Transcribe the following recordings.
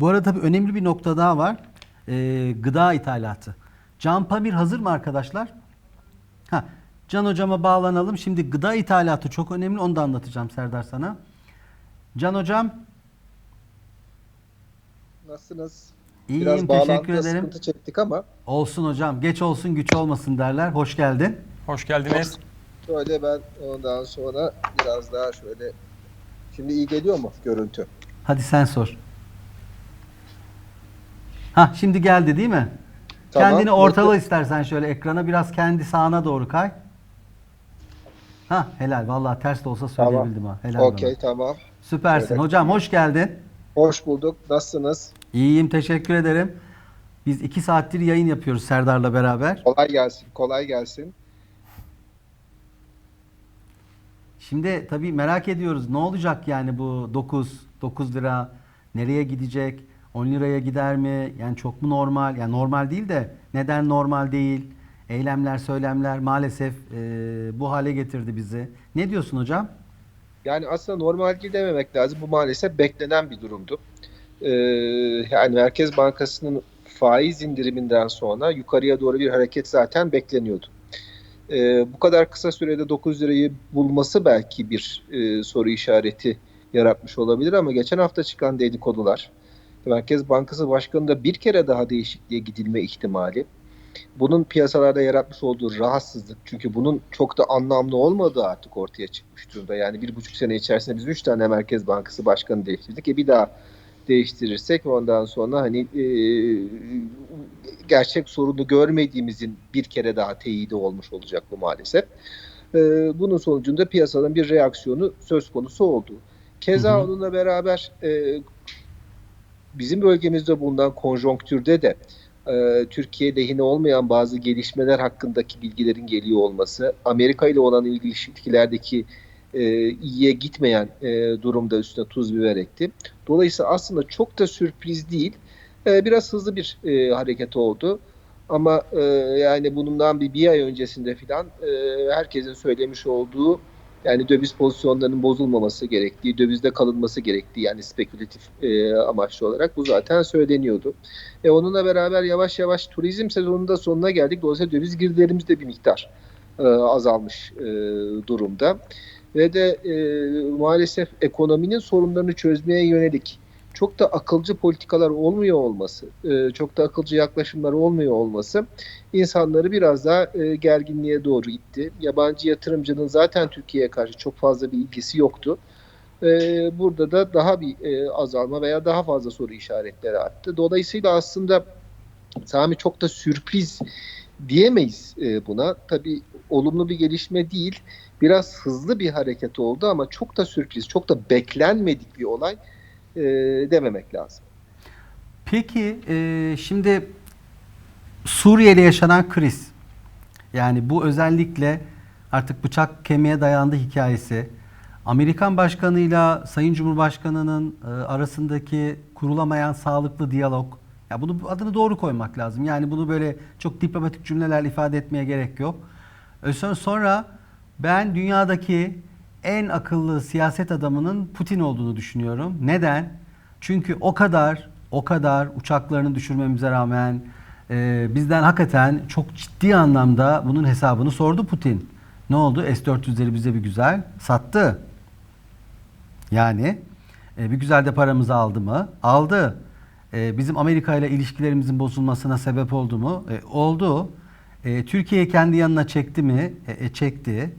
Bu arada tabii önemli bir nokta daha var. Ee, gıda ithalatı. Can Pamir hazır mı arkadaşlar? Ha, Can hocama bağlanalım. Şimdi gıda ithalatı çok önemli. Onu da anlatacağım Serdar sana. Can hocam Nasılsınız? iyiyim Biraz teşekkür ederim. sıkıntı çektik ama Olsun hocam. Geç olsun güç olmasın derler. Hoş geldin. Hoş geldiniz. şöyle ben ondan sonra biraz daha şöyle Şimdi iyi geliyor mu görüntü? Hadi sen sor. Ha şimdi geldi değil mi? Tamam. Kendini ortala istersen şöyle ekrana biraz kendi sağına doğru kay. Ha helal vallahi ters de olsa Tamam. söyleyebildim ha. Helal Okey tamam. Süpersin. Şöyle. Hocam hoş geldin. Hoş bulduk. Nasılsınız? İyiyim teşekkür ederim. Biz iki saattir yayın yapıyoruz Serdar'la beraber. Kolay gelsin. Kolay gelsin. Şimdi tabii merak ediyoruz ne olacak yani bu 9 9 lira nereye gidecek? 10 liraya gider mi? Yani çok mu normal? Yani normal değil de neden normal değil? Eylemler, söylemler maalesef e, bu hale getirdi bizi. Ne diyorsun hocam? Yani aslında normal değil dememek lazım. Bu maalesef beklenen bir durumdu. Ee, yani Merkez Bankası'nın faiz indiriminden sonra yukarıya doğru bir hareket zaten bekleniyordu. Ee, bu kadar kısa sürede 9 lirayı bulması belki bir e, soru işareti yaratmış olabilir ama geçen hafta çıkan dedikodular, Merkez Bankası Başkanı da bir kere daha değişikliğe gidilme ihtimali, bunun piyasalarda yaratmış olduğu rahatsızlık çünkü bunun çok da anlamlı olmadığı artık ortaya çıkmış durumda. Yani bir buçuk sene içerisinde biz üç tane Merkez Bankası Başkanı değiştirdik. E bir daha değiştirirsek ondan sonra hani e, gerçek sorunu görmediğimizin bir kere daha teyidi olmuş olacak bu maalesef. E, bunun sonucunda piyasadan bir reaksiyonu söz konusu oldu. Keza Hı hı. onunla beraber e, bizim bölgemizde bulunan konjonktürde de e, Türkiye lehine olmayan bazı gelişmeler hakkındaki bilgilerin geliyor olması, Amerika ile olan ilişkilerdeki e, iyiye gitmeyen e, durumda üstüne tuz biber ekti. Dolayısıyla aslında çok da sürpriz değil. E, biraz hızlı bir e, hareket oldu. Ama e, yani bundan bir, bir ay öncesinde filan e, herkesin söylemiş olduğu yani döviz pozisyonlarının bozulmaması gerektiği, dövizde kalınması gerektiği yani spekülatif e, amaçlı olarak bu zaten söyleniyordu. E, onunla beraber yavaş yavaş turizm sezonunda sonuna geldik. Dolayısıyla döviz girdilerimiz de bir miktar e, azalmış e, durumda. Ve de e, maalesef ekonominin sorunlarını çözmeye yönelik çok da akılcı politikalar olmuyor olması, e, çok da akılcı yaklaşımlar olmuyor olması insanları biraz daha e, gerginliğe doğru itti. Yabancı yatırımcının zaten Türkiye'ye karşı çok fazla bir ilgisi yoktu. E, burada da daha bir azalma veya daha fazla soru işaretleri arttı. Dolayısıyla aslında Sami çok da sürpriz diyemeyiz buna. Tabii olumlu bir gelişme değil. Biraz hızlı bir hareket oldu ama çok da sürpriz, çok da beklenmedik bir olay e, dememek lazım. Peki e, şimdi Suriye'de yaşanan kriz yani bu özellikle artık bıçak kemiğe dayandı hikayesi. Amerikan başkanıyla Sayın Cumhurbaşkanı'nın e, arasındaki kurulamayan sağlıklı diyalog. Ya bunu adını doğru koymak lazım. Yani bunu böyle çok diplomatik cümlelerle ifade etmeye gerek yok. Son- Sonra ben dünyadaki en akıllı siyaset adamının Putin olduğunu düşünüyorum. Neden? Çünkü o kadar o kadar uçaklarını düşürmemize rağmen e, bizden hakikaten çok ciddi anlamda bunun hesabını sordu Putin. Ne oldu? S-400'leri bize bir güzel sattı. Yani e, bir güzel de paramızı aldı mı? Aldı. E, bizim Amerika ile ilişkilerimizin bozulmasına sebep oldu mu? E, oldu. E, Türkiye'yi kendi yanına çekti mi? E, e, çekti.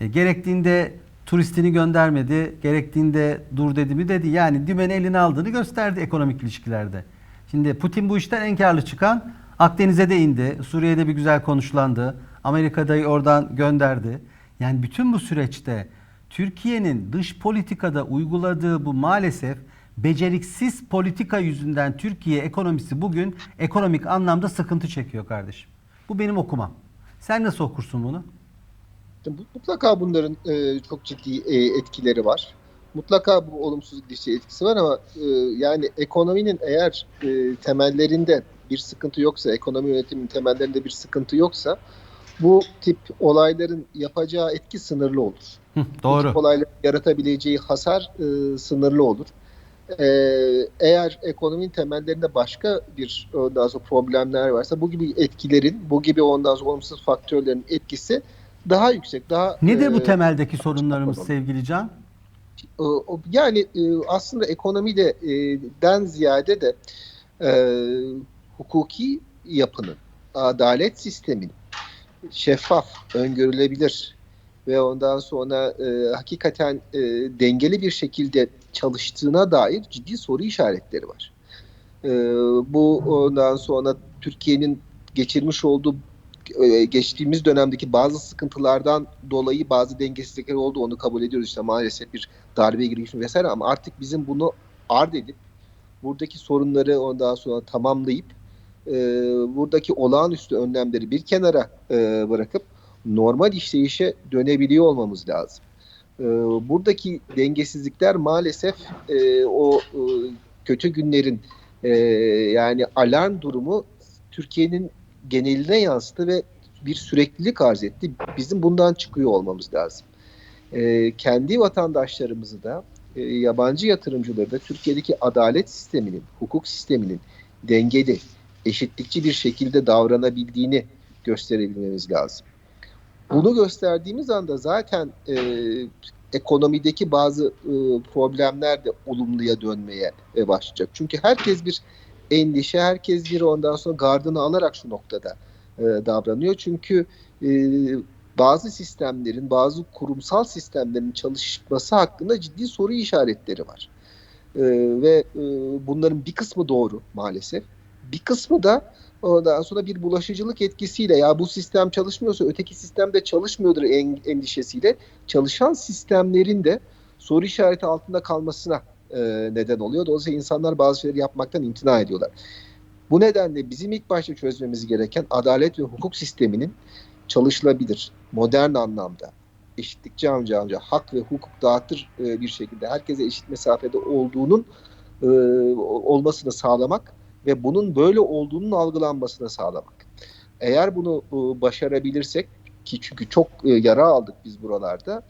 E, gerektiğinde turistini göndermedi, gerektiğinde dur dedi mi dedi. Yani dümeni eline aldığını gösterdi ekonomik ilişkilerde. Şimdi Putin bu işten en karlı çıkan Akdeniz'e de indi. Suriye'de bir güzel konuşlandı. Amerika'da oradan gönderdi. Yani bütün bu süreçte Türkiye'nin dış politikada uyguladığı bu maalesef beceriksiz politika yüzünden Türkiye ekonomisi bugün ekonomik anlamda sıkıntı çekiyor kardeşim. Bu benim okumam. Sen nasıl okursun bunu? Mutlaka bunların e, çok ciddi e, etkileri var. Mutlaka bu olumsuz dişi etkisi var ama e, yani ekonominin eğer e, temellerinde bir sıkıntı yoksa, ekonomi yönetiminin temellerinde bir sıkıntı yoksa bu tip olayların yapacağı etki sınırlı olur. Hı, Bu doğru. tip olayların yaratabileceği hasar e, sınırlı olur. e, eğer ekonominin temellerinde başka bir ondan sonra problemler varsa bu gibi etkilerin, bu gibi ondan sonra olumsuz faktörlerin etkisi daha yüksek, daha Nedir bu e, temeldeki sorunlarımız Tamam. sevgili Can? yani aslında ekonomide e, den ziyade de e, hukuki yapının, adalet sisteminin şeffaf, öngörülebilir ve ondan sonra e, hakikaten e, dengeli bir şekilde çalıştığına dair ciddi soru işaretleri var. E, bu ondan sonra Türkiye'nin geçirmiş olduğu geçtiğimiz dönemdeki bazı sıkıntılardan dolayı bazı dengesizlikler oldu. Onu kabul ediyoruz işte maalesef bir darbe girişimi vesaire ama artık bizim bunu ard edip buradaki sorunları ondan sonra tamamlayıp e, buradaki olağanüstü önlemleri bir kenara e, bırakıp normal işleyişe dönebiliyor olmamız lazım. E, buradaki dengesizlikler maalesef e, o e, kötü günlerin e, yani alarm durumu Türkiye'nin geneline yansıdı ve bir süreklilik arz etti. Bizim bundan çıkıyor olmamız lazım. E, kendi vatandaşlarımızı da e, yabancı yatırımcıları da Türkiye'deki adalet sisteminin, hukuk sisteminin dengeli, eşitlikçi bir şekilde davranabildiğini gösterebilmemiz lazım. Bunu gösterdiğimiz anda zaten e, ekonomideki bazı e, problemler de olumluya dönmeye e, başlayacak. Çünkü herkes bir endişe, herkes bir ondan sonra gardını alarak şu noktada e, davranıyor. Çünkü e, bazı sistemlerin, bazı kurumsal sistemlerin çalışması hakkında ciddi soru işaretleri var. E, ve e, bunların bir kısmı doğru maalesef. Bir kısmı da ondan sonra bir bulaşıcılık etkisiyle ya bu sistem çalışmıyorsa öteki sistem de çalışmıyordur en, endişesiyle çalışan sistemlerin de soru işareti altında kalmasına e, neden oluyor. Dolayısıyla insanlar bazı şeyleri yapmaktan imtina ediyorlar. Bu nedenle bizim ilk başta çözmemiz gereken adalet ve hukuk sisteminin çalışılabilir, modern anlamda eşitlikçi amca amca hak ve hukuk dağıtır e, bir şekilde herkese eşit mesafede olduğunun e, olmasını sağlamak ve bunun böyle olduğunun algılanmasını sağlamak. Eğer bunu e, başarabilirsek ki çünkü çok e, yara aldık biz buralarda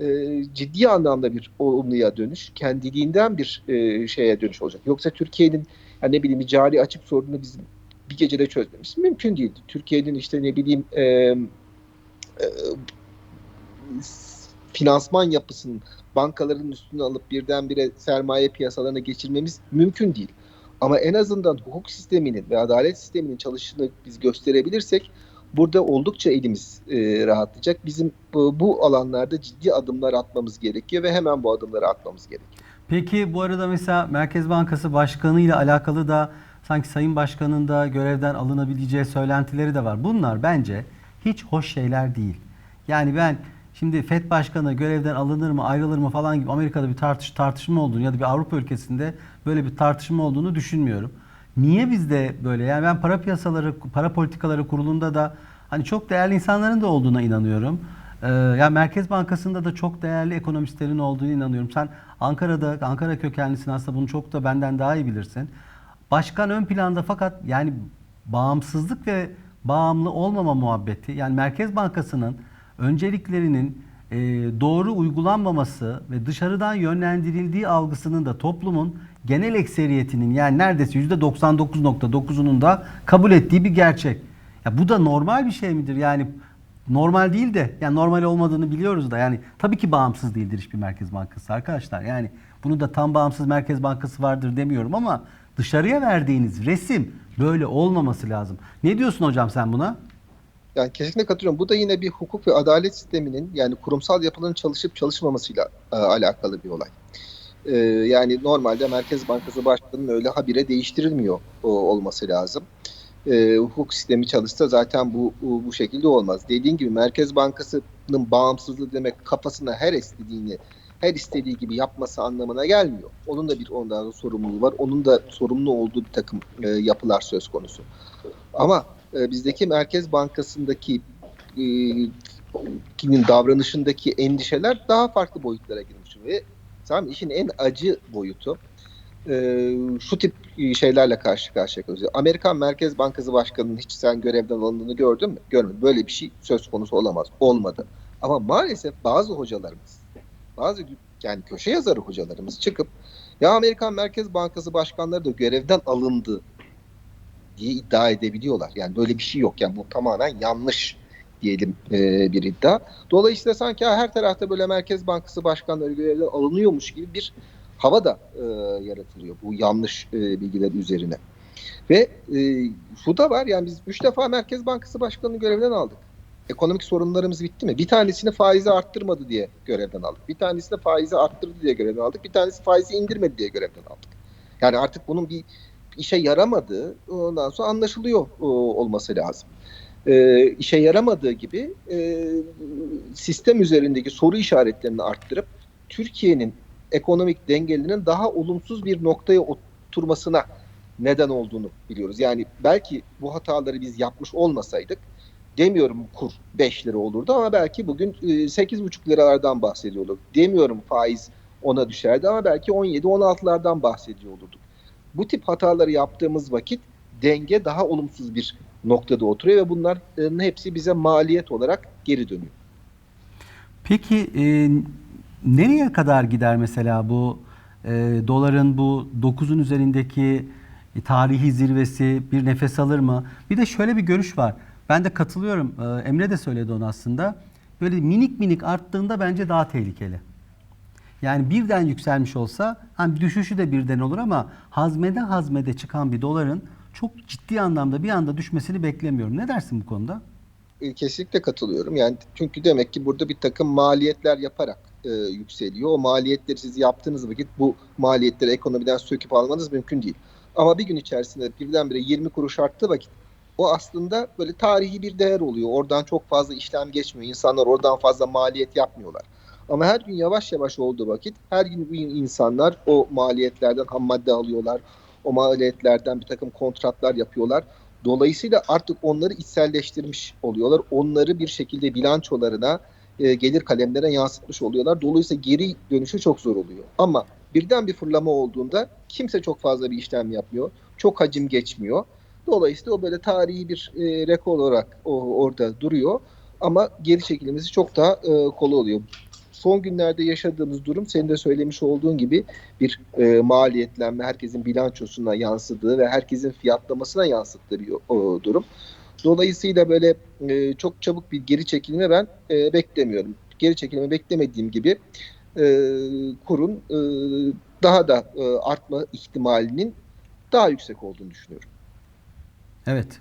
e, ciddi anlamda bir olumluya dönüş, kendiliğinden bir e, şeye dönüş olacak. Yoksa Türkiye'nin yani ne bileyim cari açık sorununu biz bir gecede çözmemiz mümkün değil. Türkiye'nin işte ne bileyim e, e, finansman yapısının bankaların üstüne alıp birdenbire sermaye piyasalarına geçirmemiz mümkün değil. Ama en azından hukuk sisteminin ve adalet sisteminin çalışını biz gösterebilirsek burada oldukça elimiz e, rahatlayacak. Bizim bu, bu alanlarda ciddi adımlar atmamız gerekiyor ve hemen bu adımları atmamız gerekiyor. Peki bu arada mesela Merkez Bankası Başkanı ile alakalı da sanki Sayın Başkan'ın da görevden alınabileceği söylentileri de var. Bunlar bence hiç hoş şeyler değil. Yani ben şimdi FED Başkanı görevden alınır mı ayrılır mı falan gibi Amerika'da bir tartış tartışma olduğunu ya da bir Avrupa ülkesinde böyle bir tartışma olduğunu düşünmüyorum. Niye bizde böyle? Yani ben para piyasaları, para politikaları kurulunda da hani çok değerli insanların da olduğuna inanıyorum. Ee, yani Merkez Bankası'nda da çok değerli ekonomistlerin olduğunu inanıyorum. Sen Ankara'da, Ankara kökenlisin aslında bunu çok da benden daha iyi bilirsin. Başkan ön planda fakat yani bağımsızlık ve bağımlı olmama muhabbeti yani Merkez Bankası'nın önceliklerinin e, doğru uygulanmaması ve dışarıdan yönlendirildiği algısının da toplumun genel ekseriyetinin yani neredeyse %99.9'unun da kabul ettiği bir gerçek. Ya bu da normal bir şey midir? Yani normal değil de yani normal olmadığını biliyoruz da yani tabii ki bağımsız değildir hiçbir merkez bankası arkadaşlar. Yani bunu da tam bağımsız merkez bankası vardır demiyorum ama dışarıya verdiğiniz resim böyle olmaması lazım. Ne diyorsun hocam sen buna? Yani kesinlikle katılıyorum. Bu da yine bir hukuk ve adalet sisteminin yani kurumsal yapıların çalışıp çalışmamasıyla e, alakalı bir olay. E, yani normalde Merkez Bankası Başkanı'nın öyle habire değiştirilmiyor o, olması lazım. E, hukuk sistemi çalışsa zaten bu, bu şekilde olmaz. Dediğin gibi Merkez Bankası'nın bağımsızlığı demek kafasına her istediğini her istediği gibi yapması anlamına gelmiyor. Onun da bir ondan sorumluluğu var. Onun da sorumlu olduğu bir takım e, yapılar söz konusu. Ama e, bizdeki Merkez Bankası'ndaki e, davranışındaki endişeler daha farklı boyutlara girmiş ve tamam işin en acı boyutu e, şu tip şeylerle karşı karşıya kalıyoruz. Amerikan Merkez Bankası Başkanı'nın hiç sen görevden alındığını gördün mü? Görmedim. Böyle bir şey söz konusu olamaz. Olmadı. Ama maalesef bazı hocalarımız, bazı yani köşe yazarı hocalarımız çıkıp Ya Amerikan Merkez Bankası başkanları da görevden alındı diye iddia edebiliyorlar. Yani böyle bir şey yok. Yani bu tamamen yanlış diyelim e, bir iddia. Dolayısıyla sanki her tarafta böyle Merkez Bankası başkanları görevden alınıyormuş gibi bir hava da e, yaratılıyor bu yanlış e, bilgiler üzerine. Ve e, şu da var yani biz üç defa Merkez Bankası başkanını görevden aldık. Ekonomik sorunlarımız bitti mi? Bir tanesini faizi arttırmadı diye görevden aldık. Bir tanesini faizi arttırdı diye görevden aldık. Bir tanesi faizi indirmedi diye görevden aldık. Yani artık bunun bir işe yaramadığı ondan sonra anlaşılıyor olması lazım. E, işe yaramadığı gibi e, sistem üzerindeki soru işaretlerini arttırıp Türkiye'nin ekonomik dengelerinin daha olumsuz bir noktaya oturmasına neden olduğunu biliyoruz. Yani belki bu hataları biz yapmış olmasaydık demiyorum kur 5 lira olurdu ama belki bugün e, 8,5 liralardan bahsediyorduk. Demiyorum faiz ona düşerdi ama belki 17-16'lardan bahsediyor olurduk. Bu tip hataları yaptığımız vakit denge daha olumsuz bir noktada oturuyor ve bunların hepsi bize maliyet olarak geri dönüyor. Peki e, nereye kadar gider mesela bu e, doların bu 9'un üzerindeki e, tarihi zirvesi bir nefes alır mı? Bir de şöyle bir görüş var. Ben de katılıyorum. E, Emre de söyledi onu aslında. Böyle minik minik arttığında bence daha tehlikeli. Yani birden yükselmiş olsa hani düşüşü de birden olur ama hazmede hazmede çıkan bir doların çok ciddi anlamda bir anda düşmesini beklemiyorum. Ne dersin bu konuda? E, kesinlikle katılıyorum. Yani çünkü demek ki burada bir takım maliyetler yaparak e, yükseliyor. O maliyetleri siz yaptığınız vakit bu maliyetleri ekonomiden söküp almanız mümkün değil. Ama bir gün içerisinde birdenbire 20 kuruş arttığı vakit o aslında böyle tarihi bir değer oluyor. Oradan çok fazla işlem geçmiyor. İnsanlar oradan fazla maliyet yapmıyorlar. Ama her gün yavaş yavaş olduğu vakit her gün insanlar o maliyetlerden ham madde alıyorlar. O maliyetlerden bir takım kontratlar yapıyorlar. Dolayısıyla artık onları içselleştirmiş oluyorlar. Onları bir şekilde bilançolarına, e, gelir kalemlerine yansıtmış oluyorlar. Dolayısıyla geri dönüşü çok zor oluyor. Ama birden bir fırlama olduğunda kimse çok fazla bir işlem yapmıyor. Çok hacim geçmiyor. Dolayısıyla o böyle tarihi bir e, rekor olarak o, orada duruyor. Ama geri çekilmesi çok daha e, kolay oluyor. Son günlerde yaşadığımız durum senin de söylemiş olduğun gibi bir e, maliyetlenme, herkesin bilançosuna yansıdığı ve herkesin fiyatlamasına yansıttığı bir o, durum. Dolayısıyla böyle e, çok çabuk bir geri çekilme ben e, beklemiyorum. Geri çekilme beklemediğim gibi e, kurun e, daha da e, artma ihtimalinin daha yüksek olduğunu düşünüyorum. Evet.